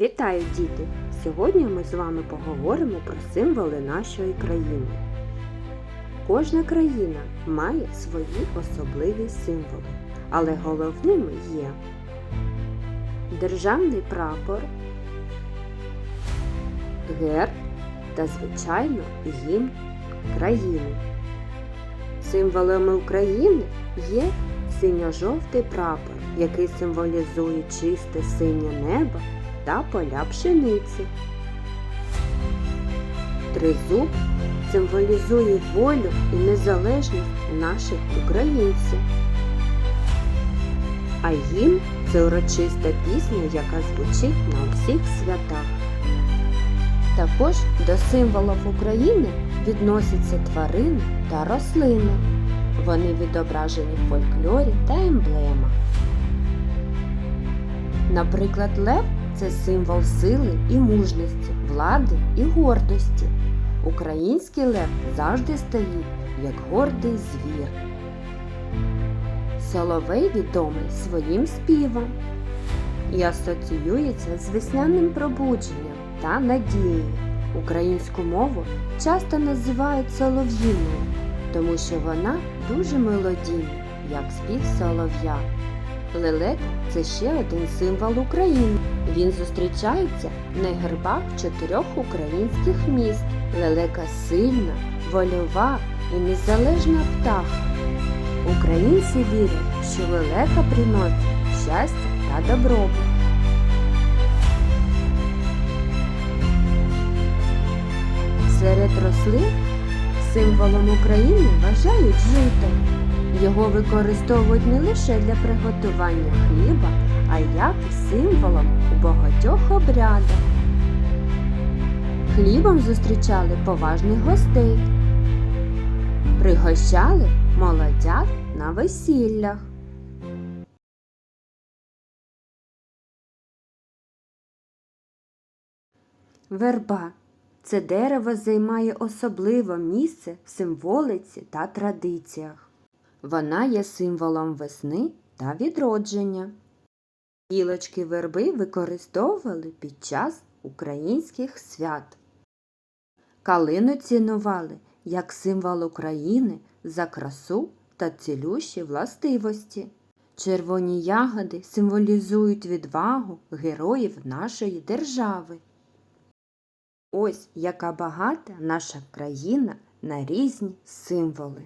Вітаю, діти! Сьогодні ми з вами поговоримо про символи нашої країни. Кожна країна має свої особливі символи, але головними є державний прапор, герб та, звичайно, гімн країни. Символами України є синьо-жовтий прапор, який символізує чисте синє небо та поля пшениці. Тризуб символізує волю і незалежність наших українців. А гімн це урочиста пісня, яка звучить на всіх святах. Також до символів України відносяться тварини та рослини. Вони відображені в фольклорі та емблемах. Наприклад, лев це символ сили і мужності, влади і гордості. Український лев завжди стоїть як гордий звір. Соловей відомий своїм співом і асоціюється з весняним пробудженням та надією. Українську мову часто називають солов'їною, тому що вона дуже мелодійна, як спів солов'я. Лелек це ще один символ України. Він зустрічається на гербах чотирьох українських міст. Лелека сильна, вольова і незалежна птаха. Українці вірять, що лелека приносить щастя та добробут. Серед рослин символом України вважають жито. Його використовують не лише для приготування хліба, а як символом у багатьох обрядах. Хлібом зустрічали поважних гостей, пригощали молодят на весіллях. Верба це дерево займає особливе місце в символиці та традиціях. Вона є символом весни та відродження. Гілочки верби використовували під час українських свят. Калину цінували як символ України за красу та цілющі властивості. Червоні ягоди символізують відвагу героїв нашої держави. Ось яка багата наша країна на різні символи.